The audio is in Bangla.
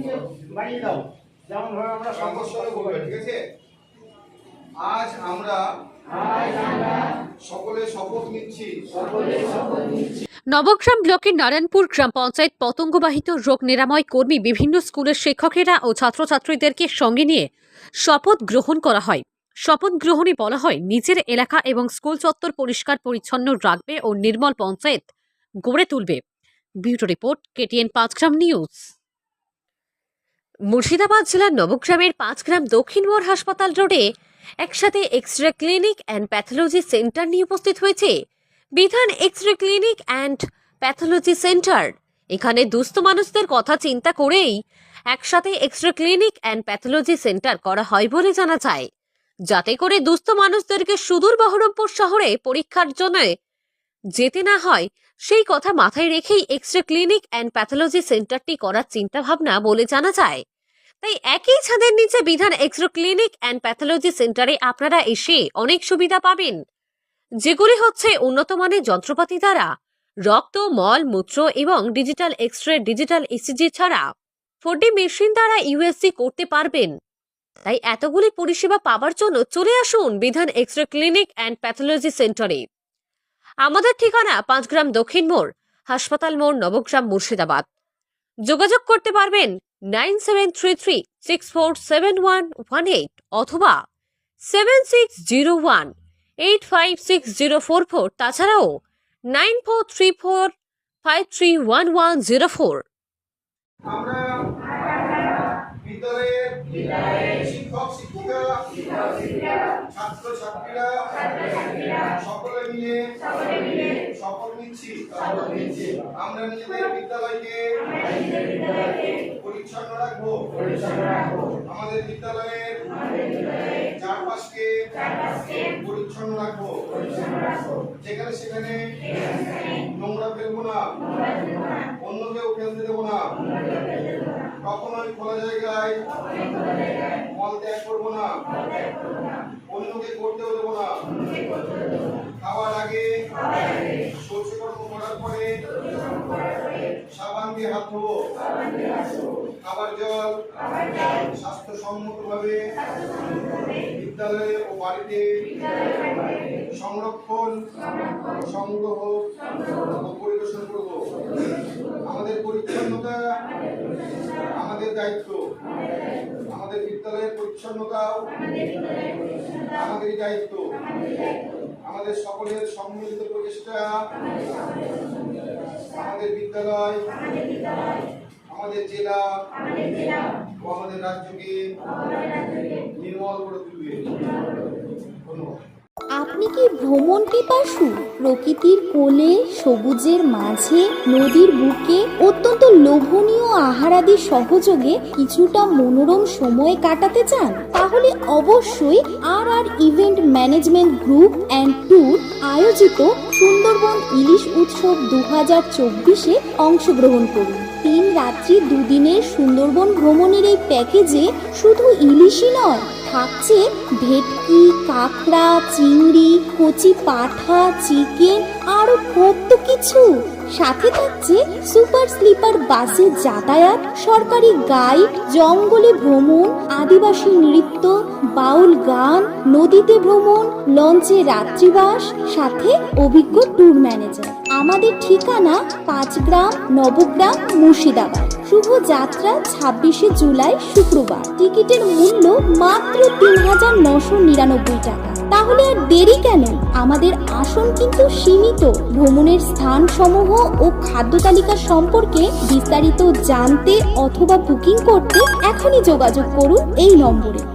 দিয়ে বাড়িয়ে দাও। যেমন ভাবে আমরা ঠিক আছে? আজ আমরা সকলে শপথ নিচ্ছি। নবগ্রাম ব্লকের নারায়ণপুর গ্রাম পঞ্চায়েত পতঙ্গবাহিত রোগ নিরাময় কর্মী বিভিন্ন স্কুলের শিক্ষকেরা ও ছাত্রছাত্রীদেরকে সঙ্গে নিয়ে শপথ গ্রহণ করা হয়। শপথ গ্রহণে বলা হয় নিজের এলাকা এবং স্কুল চত্বর পরিষ্কার পরিচ্ছন্ন রাখবে ও নির্মল পঞ্চায়েত গড়ে তুলবে। Bureau report, KTN Panchgram news. Murshidabad জেলার নবগ্রামের পাঁচগ্রাম দক্ষিণ মোড় হাসপাতাল রোডে একসাথে X ray clinic and pathology centre নিয়ে উপস্থিত হয়েছে বিধান X ray clinic and pathology centre. এখানে দুস্থ মানুষদের কথা চিন্তা করেই একসাথে X ray clinic and pathology centre করা হয় বলে জানা যায়। যাতে করে দুস্থ মানুষদেরকে সুদূর বহরমপুর শহরে পরীক্ষার জন্য যেতে না হয় সেই কথা মাথায় রেখেই X ray clinic and pathology সেন্টারটি করার চিন্তা ভাবনা বলে জানা যায়। তাই একই ছাদের নিচে বিধান X ray clinic and pathology সেন্টারে আপনারা এসে অনেক সুবিধা পাবেন। যেগুলি হচ্ছে উন্নত মানের যন্ত্রপাতি দ্বারা, রক্ত, মল, মূত্র এবং digital X ray digital ECG ছাড়া ফোরডি মেশিন দ্বারা ইউএসজি করতে পারবেন। তাই এতগুলি পরিষেবা পাওয়ার জন্য চলে আসুন বিধান X ray clinic and pathology সেন্টারে। আমাদের ঠিকানা পাঁচগ্রাম দক্ষিণ মোড়, হাসপাতাল মোড়, নবগ্রাম, মুর্শিদাবাদ। যোগাযোগ করতে পারবেন nine seven three three six four seven one one eight অথবা seven six zero one eight five six zero four four, তাছাড়াও nine four three four five three one one zero four. শিক্ষক শিক্ষিকা ছাত্র ছাত্রীরা সকলে মিলে শপথ নিচ্ছি আমরা নিজেদের বিদ্যালয়কে পরিচ্ছন্ন রাখব আমাদের বিদ্যালয়ের চারপাশকে পরিচ্ছন্ন রাখব যেখানে সেখানে নোংরা ফেলব না। অন্য কেউ ফেলতে দেবো না। কখনোই খোলা জায়গায় মল ত্যাগ করব না। অন্যকে করতেও দেবো না। খাবার জল স্বাস্থ্যসম্মতভাবে বিদ্যালয়ে ও বাড়িতে সংরক্ষণ সংগ্রহ ও পরিবেশন করব। আমাদের পরিচ্ছন্নতা আমাদের দায়িত্ব। আমাদের বিদ্যালয়ের পরিচ্ছন্নতাও আমাদেরই দায়িত্ব। আমাদের সকলের সম্মিলিত প্রচেষ্টা আমাদের বিদ্যালয় আমাদের জেলা ও আমাদের রাজ্যকে নির্মল করে তুলবে। ধন্যবাদ। আপনি কি ভ্রমণ পিপাসু? প্রকৃতির কোলে সবুজের মাঝে নদীর বুকে অত্যন্ত লোভনীয় আহারাদি সহযোগে কিছুটা মনোরম সময় কাটাতে চান? তাহলে অবশ্যই R R event management group and tour আয়োজিত সুন্দরবন ইলিশ উৎসব দু হাজার চব্বিশে অংশগ্রহণ করুন। তিন রাত্রি দুদিনের সুন্দরবন ভ্রমণের এই প্যাকেজে শুধু ইলিশই নয়, থাকছে ভেটকি, কাঁকড়া, চিংড়ি, কচি পাঠা, চিকেন আরও কত কিছু। সাথে থাকছে সুপার স্লিপার বাসে যাতায়াত, সরকারি গাইড, জঙ্গলে ভ্রমণ, আদিবাসী নৃত্য, বাউল গান, নদীতে ভ্রমণ, লঞ্চে রাত্রিবাস, সাথে অভিজ্ঞ ট্যুর ম্যানেজার। আমাদের ঠিকানা পাঁচগ্রাম নবগ্রাম, মুর্শিদাবাদ। শুভ যাত্রা ছাব্বিশে জুলাই, শুক্রবার। টিকিটের মূল্য মাত্র তিন হাজার নশো নিরানব্বই টাকা। তাহলে আর দেরি কেন? আমাদের আসন কিন্তু সীমিত। ভ্রমণের স্থান সমূহ ও খাদ্য তালিকা সম্পর্কে বিস্তারিত জানতে অথবা বুকিং করতে এখনই যোগাযোগ করুন এই নম্বরে।